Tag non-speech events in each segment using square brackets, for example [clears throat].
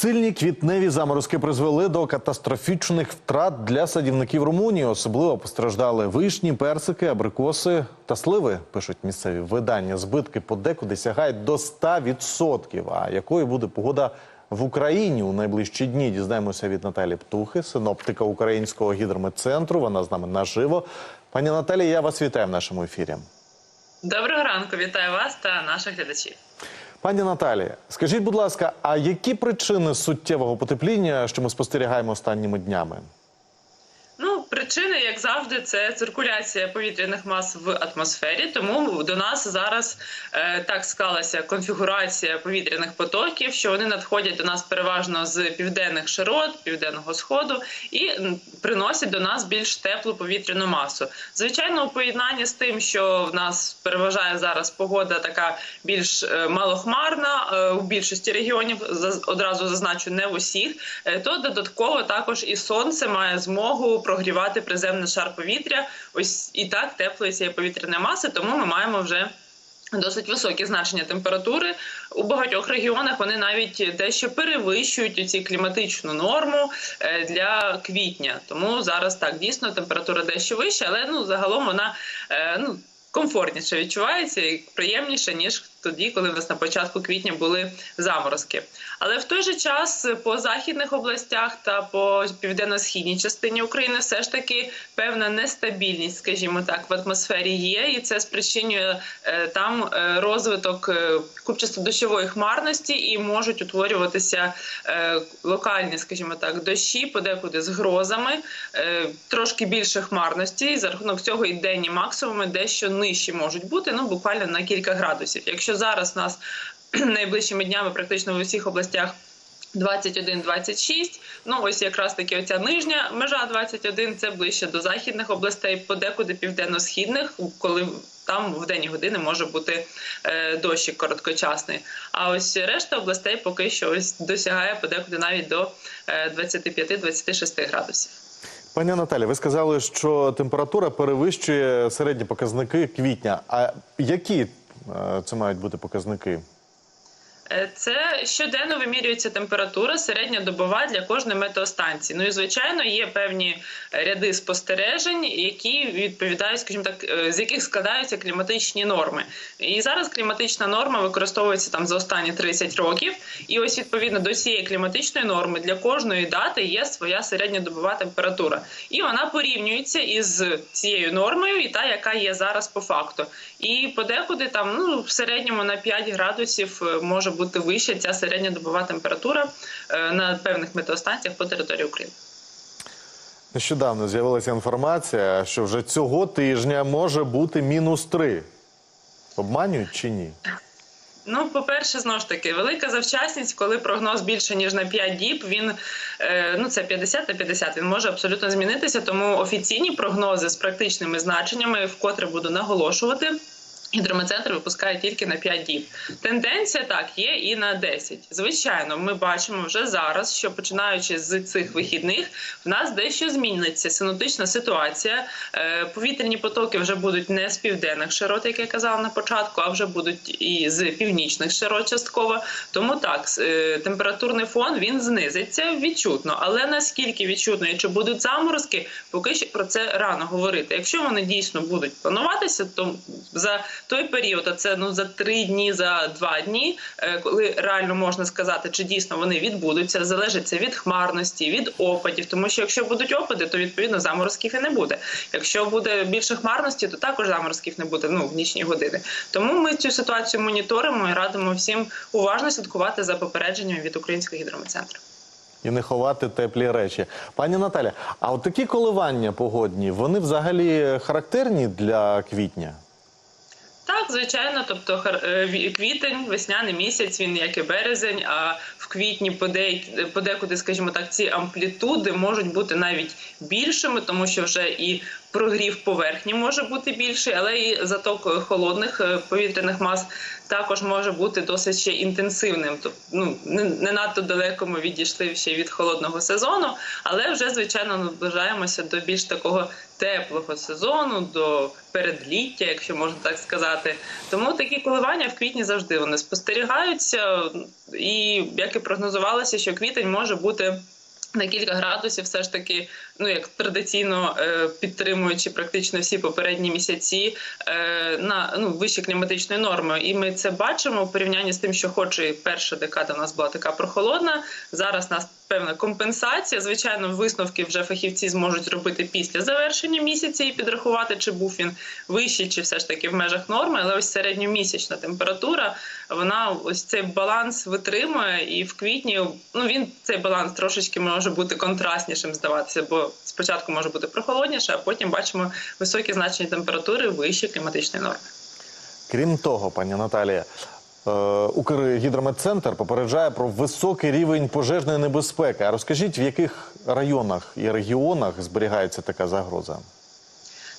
Сильні квітневі заморозки призвели до катастрофічних втрат для садівників Румунії. Особливо постраждали вишні, персики, абрикоси та сливи. Пишуть місцеві видання. Збитки подекуди сягають до 100%. А якою буде погода в Україні у найближчі дні? Дізнаємося від Наталі Птухи, синоптика українського гідрометцентру. Вона з нами наживо. Пані Наталі, я вас вітаю в нашому ефірі. Доброго ранку, вітаю вас та наших глядачів. Пані Наталі, скажіть, будь ласка, а які причини суттєвого потепління, що ми спостерігаємо останніми днями? Причини, як завжди, це циркуляція повітряних мас в атмосфері. Тому до нас зараз е, так склалася конфігурація повітряних потоків, що вони надходять до нас переважно з південних широт, південного сходу і приносять до нас більш теплу повітряну масу. Звичайно, у поєднанні з тим, що в нас переважає зараз погода така більш е, малохмарна е, у більшості регіонів, заз- одразу зазначу, не в усіх, е, то додатково також і сонце має змогу прогрівати приземний шар повітря. Ось і так теплої цієї повітряної маси, тому ми маємо вже. Досить високі значення температури у багатьох регіонах. Вони навіть дещо перевищують ці кліматичну норму е, для квітня. Тому зараз так дійсно температура дещо вища, але ну загалом вона е, ну комфортніше відчувається і приємніше ніж тоді, коли в нас на початку квітня були заморозки. Але в той же час по західних областях та по південно-східній частині України все ж таки певна нестабільність, скажімо так, в атмосфері є, і це спричинює е, там е, розвиток е, купчасто-дощової хмарності і можуть утворюватися локальні, скажімо так, дощі, подекуди з грозами, трошки більше хмарності. І за рахунок цього і денні максимуми дещо нижчі можуть бути, ну буквально на кілька градусів. Якщо зараз нас [clears throat] найближчими днями практично в усіх областях 21-26, ну ось якраз таки оця нижня межа 21, це ближче до західних областей, подекуди південно-східних, коли там в денні години може бути е, дощик короткочасний. А ось решта областей поки що ось досягає подекуди навіть до е, 25-26 градусів. Пані Наталі, ви сказали, що температура перевищує середні показники квітня. А які е, це мають бути показники? Е, Це щоденно вимірюється температура середньодобова для кожної метеостанції. Ну і звичайно є певні ряди спостережень, які відповідають, скажімо так, е, з яких складаються кліматичні норми. І зараз кліматична норма використовується там за останні 30 років. І ось відповідно до цієї кліматичної норми для кожної дати є своя середньодобова температура, і вона порівнюється із цією нормою, і та, яка є зараз по факту. І подекуди там ну в середньому на 5 градусів е, може бути вища ця середньодобова температура е, на певних метеостанціях по території України. Нещодавно з'явилася інформація, що вже цього тижня може бути мінус 3. Обманюють чи ні? Ну, по-перше, знову ж таки, велика завчасність, коли прогноз більше ніж на 5 діб, він е, ну це 50 на 50, він може абсолютно змінитися. Тому офіційні прогнози з практичними значеннями, вкотре буду наголошувати. Гідрометцентр випускає тільки на 5 діб. Тенденція так є і на 10. Звичайно, ми бачимо вже зараз, що починаючи з цих вихідних, в нас дещо зміниться синоптична ситуація. Е, Повітряні потоки вже будуть не з південних широт, як я казала на початку, а вже будуть і з північних широт частково. Тому так, е, температурний фон він знизиться відчутно. Але наскільки відчутно і чи будуть заморозки, поки що про це рано говорити. Якщо вони дійсно будуть плануватися, то за той період, а це ну за три дні, за два дні, е, коли реально можна сказати, чи дійсно вони відбудуться, залежить це від хмарності, від опадів. Тому що якщо будуть опади, то відповідно заморозків і не буде. Якщо буде більше хмарності, то також заморозків не буде ну в нічні години. Тому ми цю ситуацію моніторимо і радимо всім уважно слідкувати за попередженнями від українського гідрометцентру. І не ховати теплі речі. Пані Наталя, а от такі коливання погодні, вони взагалі характерні для квітня? Звичайно, тобто е, квітень, весняний місяць, він як і березень. А в квітні подекуди, скажімо так, ці амплітуди можуть бути навіть більшими, тому що вже і прогрів поверхні може бути більший, але і заток холодних е, повітряних мас також може бути досить ще інтенсивним. Тобто, ну не, не надто далеко ми відійшли ще від холодного сезону, але вже звичайно наближаємося до більш такого теплого сезону, до передліття, якщо можна так сказати. Тому такі коливання в квітні завжди вони спостерігаються, і як і прогнозувалося, що квітень може бути. На кілька градусів, все ж таки, ну як традиційно е, підтримуючи практично всі попередні місяці е, на ну вище кліматичної норми, і ми це бачимо в порівнянні з тим, що хоч і перша декада у нас була така прохолодна. Зараз нас певна компенсація. Звичайно, висновки вже фахівці зможуть робити після завершення місяця і підрахувати, чи був він вищий, чи все ж таки в межах норми. Але ось середньомісячна температура, вона ось цей баланс витримує, і в квітні ну він цей баланс трошечки може бути контрастнішим здаватися, бо спочатку може бути прохолодніше, а потім бачимо високі значення температури вище кліматичної норми. Крім того, пані Наталія, Укргідрометцентр попереджає про високий рівень пожежної небезпеки. А розкажіть, в яких районах і регіонах зберігається така загроза?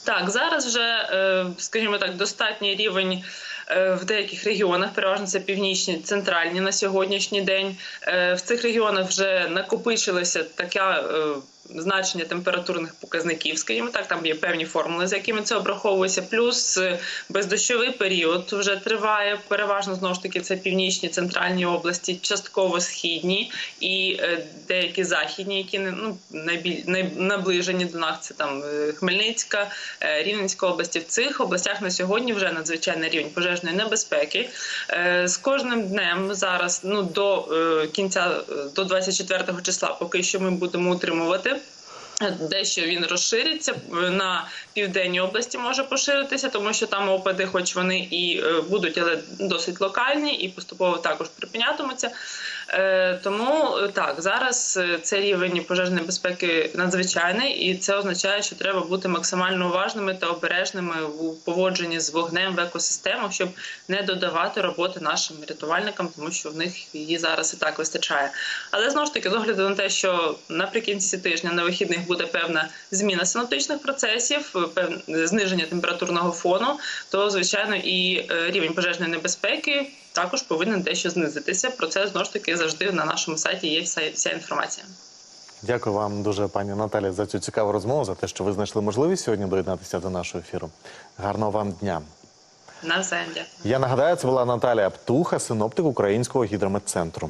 Так, зараз вже, е, скажімо так, достатній рівень е, в деяких регіонах, переважно це північні, центральні на сьогоднішній день. Е, В цих регіонах вже накопичилося таке е, значення температурних показників, скажімо так, там є певні формули, за якими це обраховується. Плюс е, бездощовий період вже триває. Переважно знову ж таки це північні центральні області, частково східні і е, деякі західні, які ну наближені до нас. Це там е, Хмельницька, Рівненська області. В цих областях на сьогодні вже надзвичайний рівень пожежної небезпеки. З кожним днем зараз, ну до кінця до 24 числа, поки що ми будемо утримувати. Дещо він розшириться на південній області, може поширитися, тому що там опади, хоч вони і е, будуть, але досить локальні, і поступово також припинятимуться. Е, Тому е, так зараз е, цей рівень пожежної безпеки надзвичайний, і це означає, що треба бути максимально уважними та обережними у поводженні з вогнем в екосистемах, щоб не додавати роботи нашим рятувальникам, тому що в них її зараз і так вистачає. Але знову ж таки, з огляду на те, що наприкінці тижня на вихідних буде певна зміна синоптичних процесів, певне зниження температурного фону, то звичайно і рівень пожежної небезпеки також повинен дещо знизитися. Про це знову ж таки завжди на нашому сайті є вся, вся інформація. Дякую вам дуже, пані Наталі, за цю цікаву розмову, за те, що ви знайшли можливість сьогодні доєднатися до нашого ефіру. Гарного вам дня. Навзаєм дякую. Я нагадаю, це була Наталія Птуха, синоптик Українського гідрометцентру.